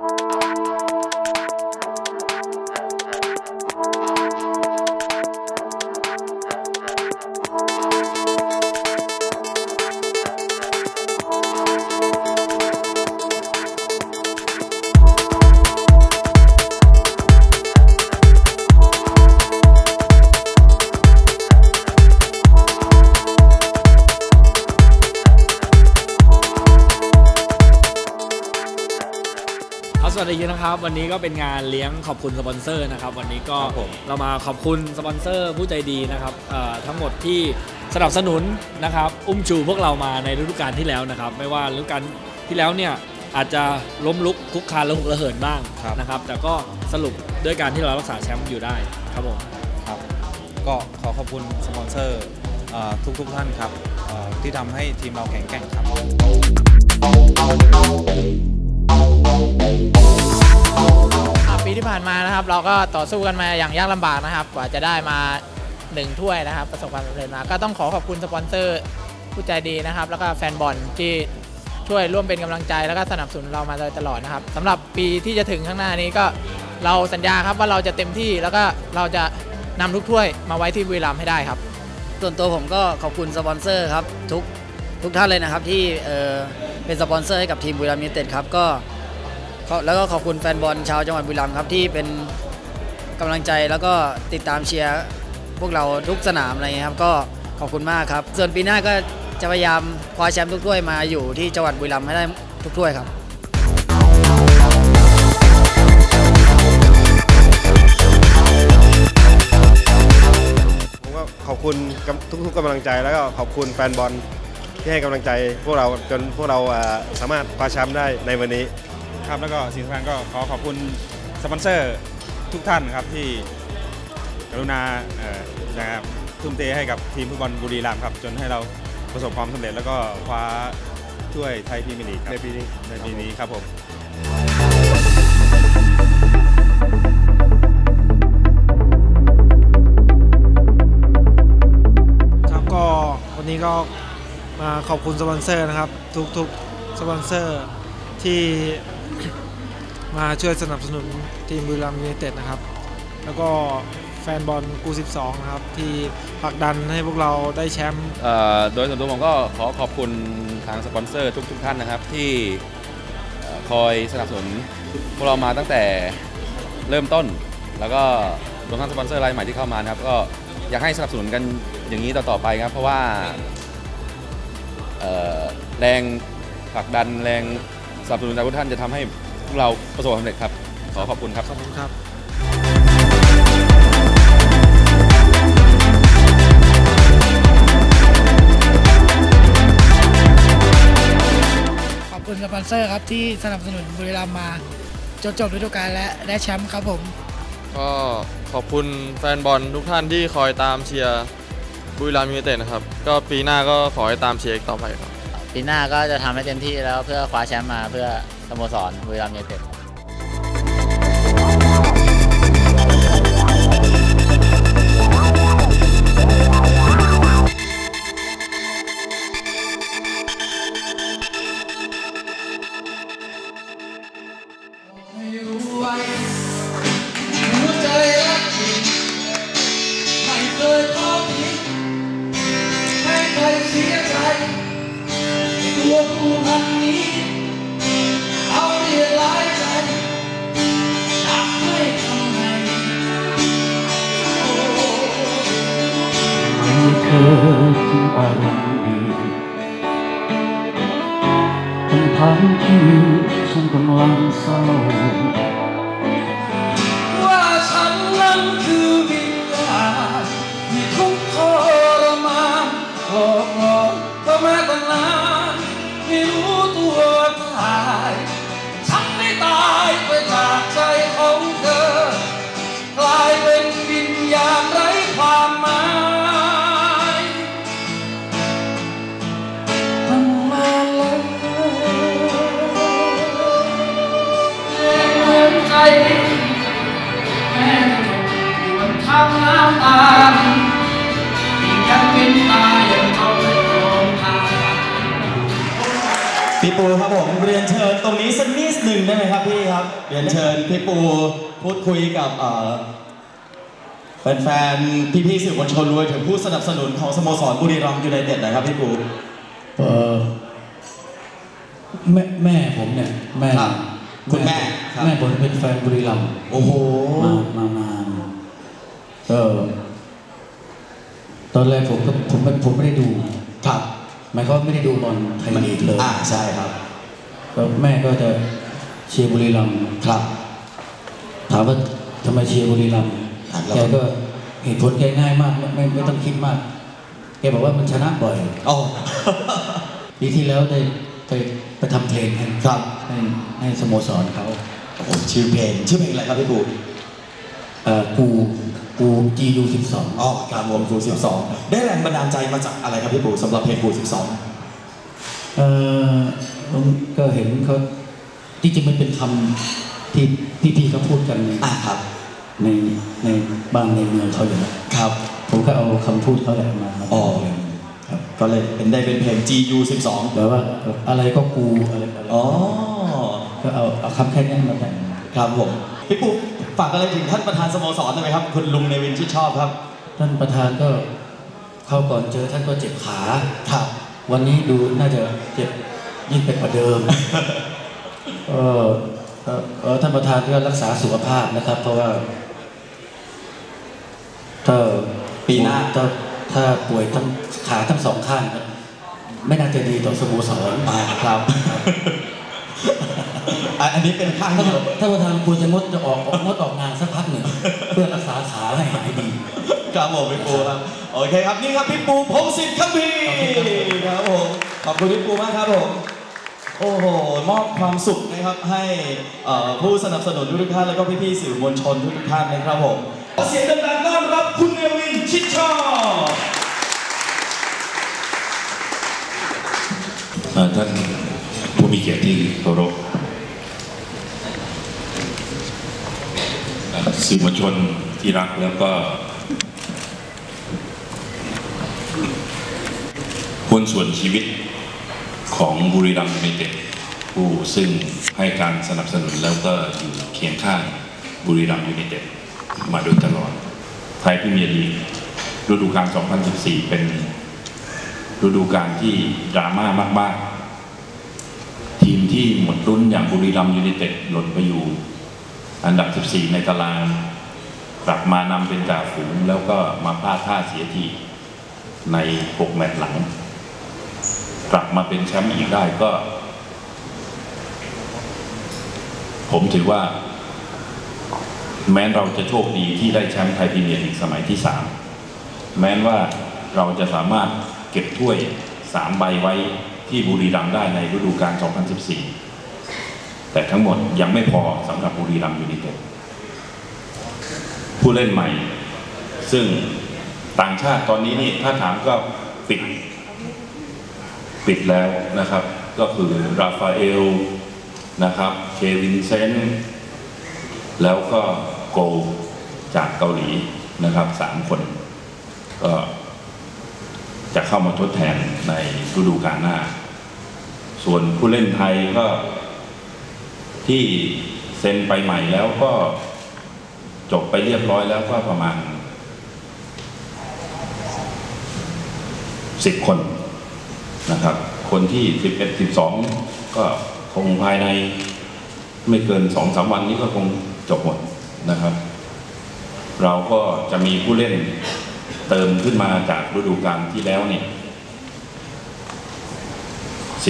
ค สวัสดีนะครับ วันนี้ก็เป็นงานเลี้ยงขอบคุณสปอนเซอร์นะครับ วันนี้ก็ครับผมเรามาขอบคุณสปอนเซอร์ผู้ใจดีนะครับเอ่อทั้งหมดที่สนับสนุนนะครับ อุ้มชูพวกเรามาในฤดูกาลที่แล้วนะครับ ไม่ว่าฤดูกาลที่แล้วเนี่ยอาจจะล้มลุกคุกคานระหกระเหินบ้างครับนะครับ แต่ก็สรุปด้วยการที่เรารักษาแชมป์อยู่ได้ครับผมครับ ก็ขอขอบคุณสปอนเซอร์ทุกทุกๆท่านครับเอ่อที่ทำให้ทีมเราแข็งแกร่งครับอ่า ปีที่ผ่านมานะครับ เราก็ต่อสู้กันมาอย่างยากลำบากนะครับ กว่าจะได้มาหนึ่งถ้วยนะครับ ประสบความสำเร็จมาก็ต้องขอขอบคุณสปอนเซอร์ผู้ใจดีนะครับ แล้วก็แฟนบอลที่ช่วยร่วมเป็นกำลังใจแล้วก็สนับสนุนเรามาโดยตลอดนะครับสำหรับปีที่จะถึงข้างหน้านี้ก็เราสัญญาครับว่าเราจะเต็มที่แล้วก็เราจะนำทุกถ้วยมาไว้ที่บุรีรัมย์ให้ได้ครับ ส่วนตัวผมก็ขอบคุณสปอนเซอร์ครับทุก ทุกท่านเลยนะครับที่เเป็นสปอนเซอร์ให้กับทีมบุรีรัมย์ยูไนเต็ดครับก็แล้วก็ขอบคุณแฟนบอลชาวจังหวัดบุรีรัมย์ครับที่เป็นกำลังใจแล้วก็ติดตามเชียร์พวกเราทุกสนามอะไรเงี้ยครับก็ขอบคุณมากครับ ส่วนปีหน้าก็จะพยายามคว้าแชมป์ทุกถ้วยมาอยู่ที่จังหวัดบุรีรัมย์ให้ได้ทุกถ้วยครับผมก็ขอบคุณทุกๆกำลังใจแล้วก็ขอบคุณแฟนบอล ที่ให้กำลังใจพวกเราจนพวกเราเอ่อสามารถคว้าแชมป์ได้ในวันนี้ครับแล้วก็สิ่งสำคัญก็ขอขอบคุณสปอนเซอร์ทุกท่านครับที่กรุณาเอ่อนะครับทุ่มเทให้กับทีมฟุตบอลบุรีรัมย์ครับจนให้เราประสบความสำเร็จแล้วก็คว้าถ้วยไทยพรีเมียร์ลีกครับในปีนี้ในปีนี้ครับผม ขอบคุณสปอนเซอร์นะครับ ทุกทุกสปอนเซอร์ที่มาช่วยสนับสนุนทีมบุรีรัมย์ยูไนเต็ดนะครับ แล้วก็แฟนบอลกู12 นะครับ ที่ผลักดันให้พวกเราได้แชมป์โดยส่วนตัวผมก็ขอขอบคุณทางสปอนเซอร์ทุกๆท่านนะครับ ที่คอยสนับสนุนพวกเรามาตั้งแต่เริ่มต้น แล้วก็รวมทั้งสปอนเซอร์รายใหม่ที่เข้ามานะครับ ก็อยากให้สนับสนุนกันอย่างนี้ต่อๆไปครับ เพราะว่า แรงผลักดันแรงสนับสนุนจากทุกท่านจะทำให้พวกเราประสบความสำเร็จครับ ขอขอบคุณครับ ขอบคุณครับขอบคุณสปอนเซอร์ครับที่สนับสนุนบุรีรัมย์มาจนจบฤดูกาลและได้แชมป์ครับผม ก็ขอบคุณแฟนบอลทุกท่านที่คอยตามเชียร์ บุรีรัมย์ยูไนเต็ดนะครับ ก็ปีหน้าก็ขอให้ตามเชียร์อีกต่อไปครับ ปีหน้าก็จะทำให้เต็มที่แล้วเพื่อคว้าแชมป์มาเพื่อสโมสรบุรีรัมย์ยูไนเต็ด ตายิ่งยังเป็นตายังเอาไม่รองทางปีปูครับผมเรียนเชิญตรงนี้สักนิดหนึ่งได้ไหมครับพี่ครับ เรียนเชิญพี่ปูพูดคุยกับเอ่อแฟนๆพี่ๆสื่อมวลชนรวมถึงผู้สนับสนุนของสโมสรบุรีรัมย์ยูไนเต็ดหนะครับพี่ปู เออแม่แม่ผมเนี่ย แม่ครับคุณแม่ครับ แม่ผมเป็นแฟนบุรีรัมย์โอ้โห มามานา นก็ตอนแรกผมก็ผมไม่ผมไม่ได้ดูครับหมายความว่าไม่ได้ดูบอลไทยลีกเลยอ่าใช่ครับก็แม่ก็จะเชียร์บุรีรัมย์ครับ ถามว่าทำไมเชียร์บุรีรัมย์ครับแกก็เหตุผลแกง่ายมากไม่ไม่ไม่ต้องคิดมาก แกบอกว่ามันชนะบ่อย โอ้ ปีที่แล้วได้ไปไปทำเพลงให้ครับ ให้ให้สโมสรเขาโอ้โหชื่อเพลงชื่อเพลงอะไรครับพี่ปู เอ่อกู กู GU 12 อ๋อครับผมปู12 ได้แรงบันดาลใจมาจากอะไรครับพี่ปูสำหรับเพลงปู12 เอ่อผมก็เห็นเขาที่จริงมันเป็นคำที่พี่ๆเขาพูดกันในอ่าครับ ในในบ้านในเมืองเขาอยู่แล้วครับ ผมก็เอาคำพูดเขาแหละมามาอ๋อแต่งเพลงครับก็เลยเป็นได้เป็นเพลง GU 12แบบว่าอะไรก็กูอะไรอะไรอ๋อก็เอาเอาคำแค่นี้มาแต่งครับผมพี่ปู ฝากอะไรถึงท่านประธานสโมสรได้ไหมครับ คุณลุงเนวินชิดชอบครับ ท่านประธานก็เข้าก่อนเจอท่านก็เจ็บขาครับวันนี้ดูน่าจะเจ็บยิ่งเป็นกว่าเดิมเออเอ่อเอ่อท่านประธานก็รักษาสุขภาพนะครับ เพราะว่า ถ้าปีหน้า ถ้าถ้าป่วยทั้งขาทั้งสองข้างนะไม่น่าจะดีต่อสโมสรอ่าครับ อะอันนี้เป็นข้างท่านเดียวท่านประธานควรจะงดจะออกงดออกงานสักพักหนึ่งเพื่อรักษาขาให้หายดีครับผมพี่ปูครับโอเคครับนี่ครับพี่ปูพงศิษฐ์คัมภีร์ครับผมขอบคุณพี่ปูมากครับผมโอ้โหมอบความสุขนะครับให้เอ่อผู้สนับสนุนทุกๆท่านแล้วก็พี่ๆสื่อมวลชนทุกๆท่านนะครับผมขอเสียงดังๆต้อนรับคุณเนวินชิดชอบเอ่อท่านผู้มีเกียรติที่เคารพเอ่อ สื่อมวลชนที่รักแล้วก็ คนส่วนชีวิตของบุรีรัมย์ยูไนเต็ดผู้ซึ่งให้การสนับสนุนแล้วก็อยู่เคียงข้างบุรีรัมย์ยูไนเต็ดมาโดยตลอด ไทยพรีเมียร์ลีกฤดูกาล 2014 เป็นฤดูกาลที่ดราม่ามาก ๆ ทีมที่หมดรุ่นอย่างบุรีรัมย์ยูไนเต็ดหล่นไปอยู่ อันดับ 14 ในตารางกลับมานำเป็นจ่าฝูงแล้วก็มาพลาดท่าเสียทีใน 6 แมตช์หลัง กลับมาเป็นแชมป์อีกได้ก็ ผมถือว่า แม้เราจะโชคดีที่ได้แชมป์ไทยพรีเมียร์ลีกสมัยที่ 3 แม้ว่าเราจะสามารถเก็บถ้วย 3 ใบไว้ที่บุรีรัมย์ได้ในฤดูกาล 2014 แต่ทั้งหมดยังไม่พอสำหรับบุรีรัมย์ยูไนเต็ดผู้เล่นใหม่ ซึ่งต่างชาติตอนนี้นี่ถ้าถามก็ปิด ปิดแล้วนะครับ ก็คือราฟาเอลนะครับ เควินเซนแล้วก็โกจากเกาหลีนะครับสามคน ก็จะเข้ามาทดแทนในฤดูกาลหน้า ส่วนผู้เล่นไทยก็ ที่เซ็นไปใหม่แล้วก็จบไปเรียบร้อยแล้วก็ประมาณสิบคนนะครับ คนที่สิบเอ็ดสิบสองก็คงภายในไม่เกินสองสามวันนี้ก็คงจบหมดนะครับ เราก็จะมีผู้เล่นเติมขึ้นมาจากฤดูกาลที่แล้วเนี่ย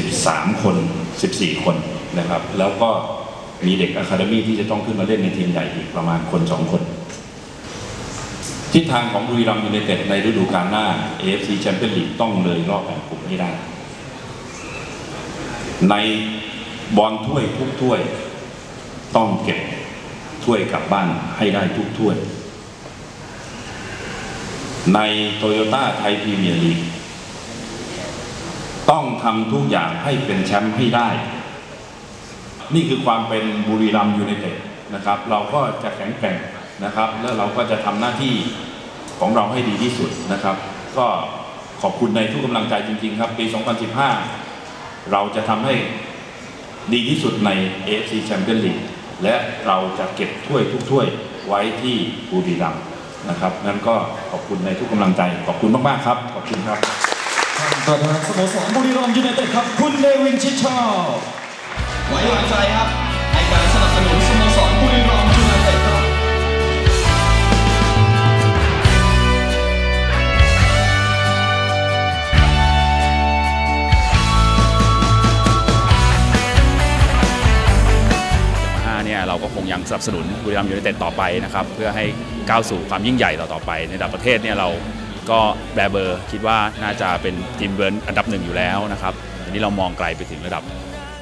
13คน14คนนะครับ แล้วก็ มีเด็กอะคาเดมี่ที่จะต้องขึ้นมาเล่นในทีมใหญ่อีกประมาณคน2คน ทิศทางของบุรีรัมย์ยูไนเต็ดในฤดูกาลหน้า AFC แชมเปี้ยนลีกต้องเลยรอบแบ่งกลุ่มให้ได้ ในบอลถ้วยทุกถ้วย ต้องเก็บถ้วยกลับบ้านให้ได้ทุกถ้วย ในโตโยต้าไทยพรีเมียร์ลีกต้องทำทุกอย่างให้เป็นแชมป์ให้ได้ นี่คือความเป็นบุรีรัมยูไนเต็ดนะครับ เราก็จะแข็งแกร่งนะครับ แล้วเราก็จะทำหน้าที่ของเราให้ดีที่สุดนะครับ ก็ขอบคุณในทุกกำลังใจจริง ๆ ครับปี 2015 เราจะทำให้ดีที่สุดใน AFC Champions League และเราจะเก็บถ้วยทุกถ้วยไว้ที่บุรีรัมย์นะครับงั้นก็ขอบคุณในทุกกำลังใจ ขอบคุณมาก ๆ ครับ ขอบคุณครับประธานสโมสรบุรีรัมย์ยูไนเต็ดครับ คุณเนวินชิดชอบ ไว้วางใจครับให้การสนับสนุนสโมสรบุรีรัมย์ยูไนเต็ดครับเนี่ยเราก็คงยังสนับสนุนบุรีรัมย์ยูไนเต็ดต่อไปนะครับ เพื่อให้ก้าวสู่ความยิ่งใหญ่ต่อๆไป ในระดับประเทศเนี่ยเราก็แบร์เบอร์คิดว่าน่าจะเป็นทีมเบิร์นอันดับหนึ่งอยู่แล้วนะครับทีนี้เรามองไกลไปถึงระดับ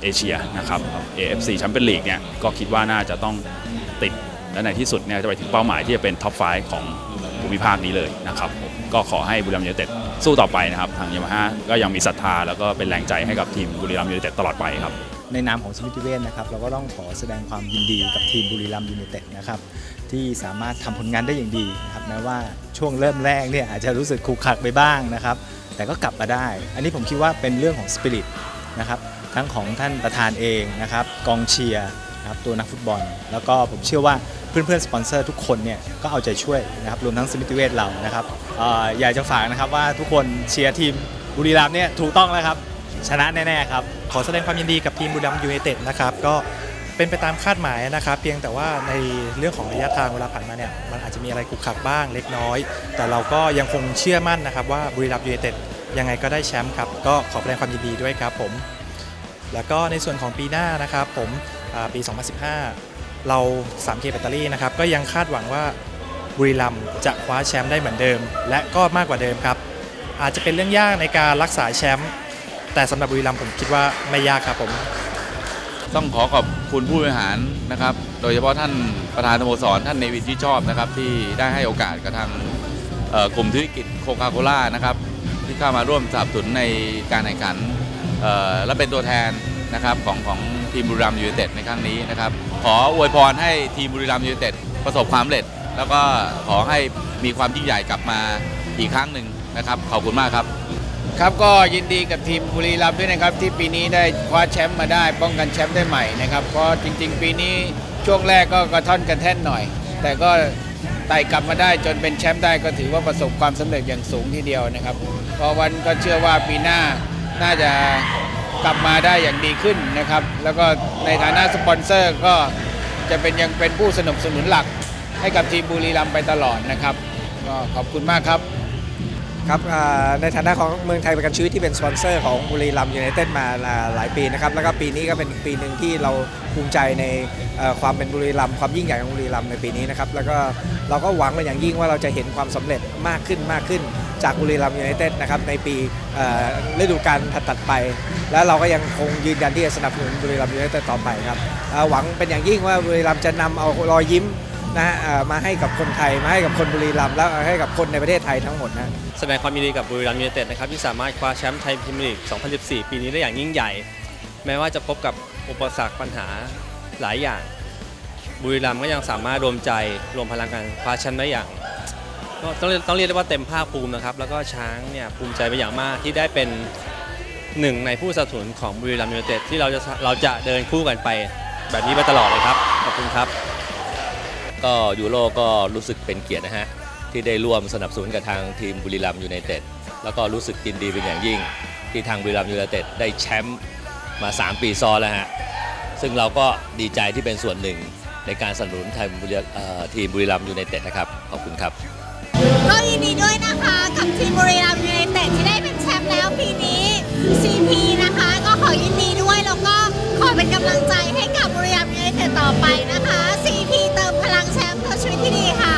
เอเชียนะครับ AFC แชมเปี้ยนลีกเนี่ยก็คิดว่าน่าจะต้องติดและในที่สุดเนี่ยจะไปถึงเป้าหมายที่จะเป็นท็อป5ของภูมิภาคนี้เลยนะครับก็ขอให้บุรีรัมย์ยูไนเต็ดสู้ต่อไปนะครับ ทางยามาฮ่าก็ยังมีศรัทธาแล้วก็เป็นแรงใจให้กับทีมบุรีรัมย์ยูไนเต็ดตลอดไปครับในนามของสมิติเวชนะครับเราก็ต้องขอแสดงความยินดีกับทีมบุรีรัมย์ยูไนเต็ดนะครับที่สามารถทำผลงานได้อย่างดีนะครับแม้ว่าช่วงเริ่มแรกเนี่ยอาจจะรู้สึกขรุกขักไปบ้างนะครับ แต่ก็กลับมาได้ อันนี้ผมคิดว่าเป็นเรื่องของสปิริตนะครับ ทั้งของท่านประธานเองนะครับกองเชียร์นะครับตัวนักฟุตบอล แล้วก็ผมเชื่อว่าเพื่อนๆสปอนเซอร์ทุกคนเนี่ยก็เอาใจช่วยนะครับรวมทั้งสมิติเวชเรานะครับอออยากจะฝากนะครับว่าทุกคนเชียร์ทีมบุรีรัมย์เนี่ยถูกต้องแล้วครับชนะแน่ๆครับขอแสดงความยินดีกับทีมบุรีรัมย์ยูไนเต็ดนะครับก็เป็นไปตามคาดหมายนะครับ เพียงแต่ว่าในเรื่องของระยะทางเวลาผ่านมาเนี่ยมันอาจจะมีอะไรกุกขักบ้างเล็กน้อย แต่เราก็ยังคงเชื่อมั่นนะครับว่าบุรีรัมย์ยูไนเต็ดยังไงก็ได้แชมป์ครับ ก็ขอแสดงความยินดีด้วยครับผม แล้วก็ในส่วนของปีหน้านะครับผมปี 2015 เรา 3 k แบตเตอรี่นะครับก็ยังคาดหวังว่าบุรีรัมจะคว้าแชมป์ได้เหมือนเดิม และก็มากกว่าเดิมครับ อาจจะเป็นเรื่องยากในการรักษาแชมป์แต่สำหรับบุรีรัมผมคิดว่าไม่ยากครับผมต้องขอขอบคุณผู้บริหารนะครับ โดยเฉพาะท่านประธานสโมสรท่านเนวินที่ชอบนะครับ ที่ได้ให้โอกาสกับทางกลุ่มธุรกิจโคคาโคล่านะครับ ที่เข้ามาร่วมสนับสนุนในการแข่งขัน และเป็นตัวแทนนะครับของของทีมบุรีรัมย์ยูไนเต็ดในครั้งนี้นะครับ ขออวยพรให้ทีมบุรีรัมย์ยูไนเต็ดประสบความสำเร็จ แล้วก็ขอให้มีความยิ่งใหญ่กลับมาอีกครั้งหนึ่งนะครับ ขอบคุณมากครับ ครับก็ยินดีกับทีมบุรีรัมย์ด้วยนะครับ ที่ปีนี้ได้คว้าแชมป์มาได้ ป้องกันแชมป์ได้ใหม่นะครับเพราะจริง ๆ ปีนี้ช่วงแรกก็กระท่อนกระแท่นหน่อย แต่ก็ไต่กลับมาได้จนเป็นแชมป์ได้ก็ถือว่าประสบความสำเร็จอย่างสูงทีเดียวนะครับพราะวันก็เชื่อว่าปีหน้า น่าจะกลับมาได้อย่างดีขึ้นนะครับ แล้วก็ในฐานะสปอนเซอร์ก็จะเป็นยังเป็นผู้สนับสนุนหลักให้กับทีมบุรีรัมย์ไปตลอดนะครับก็ขอบคุณมากครับครับในฐานะของเมืองไทยประกันชีวิตที่เป็นสปอนเซอร์ของบุรีรัมย์ยูไนเต็ดมาหลายปีนะครับ แล้วก็ปีนี้ก็เป็นปีหนึ่งที่เราภูมิใจในความเป็นบุรีรัมย์ความยิ่งใหญ่ของบุรีรัมย์ในปีนี้นะครับ แล้วก็เราก็หวังเป็นอย่างยิ่งว่าเราจะเห็นความสำเร็จมากขึ้นมากขึ้น จากบุรีรัมย์ยูไนเต็ดนะครับในปีฤดูกาลถัดไป แล้วเราก็ยังคงยืนยันที่จะสนับสนุนบุรีรัมย์ยูไนเต็ดต่อไปครับหวังเป็นอย่างยิ่งว่าบุรีรัมย์จะนำเอารอยยิ้มนะฮะมาให้กับคนไทยมาให้กับคนบุรีรัมย์แล้วให้กับคนในประเทศไทยทั้งหมดนะแสดงความยินดีกับบุรีรัมย์ยูไนเต็ดนะครับที่สามารถคว้าแชมป์ไทยพรีเมียร์ลีก 2014 ปีนี้ได้อย่างยิ่งใหญ่ แม้ว่าจะพบกับอุปสรรคปัญหาหลายอย่าง บุรีรัมย์ก็ยังสามารถรวมใจรวมพลังกันคว้าแชมป์ได้อย่าง ก็ต้องเรียกต้องเรียกได้ว่าเต็มภาคภูมินะครับ แล้วก็ช้างเนี่ยภูมิใจเป็นอย่างมากที่ได้เป็นหนึ่งในผู้สนับสนุนของบุรีรัมย์ยูไนเต็ดที่เราจะเราจะเดินคู่กันไปแบบนี้ไปตลอดเลยครับ ขอบคุณครับ ก็ยูโรก็รู้สึกเป็นเกียรตินะฮะ ที่ได้ร่วมสนับสนุนกับทางทีมบุรีรัมย์ยูไนเต็ดแล้วก็รู้สึกยินดีเป็นอย่างยิ่ง ที่ทางบุรีรัมย์ยูไนเต็ดได้แชมป์มา 3 ปีซ้อนแล้วฮะซึ่งเราก็ดีใจที่เป็นส่วนหนึ่งในการสนับสนุนทีมบุรีรัมยูเต็ดนะครับขอ่ ก็ยินดีด้วยนะคะกับทีมบุรีรัมย์ยูไนเต็ดที่ได้เป็นแชมป์แล้วปีนี้ CP นะคะ ก็ขอยินดีด้วยแล้วก็ขอเป็นกำลังใจให้กับบุรีรัมย์ยูไนเต็ดต่อไปนะคะ CP เติมพลังแชมป์เพื่อชีวิตที่ดีค่ะ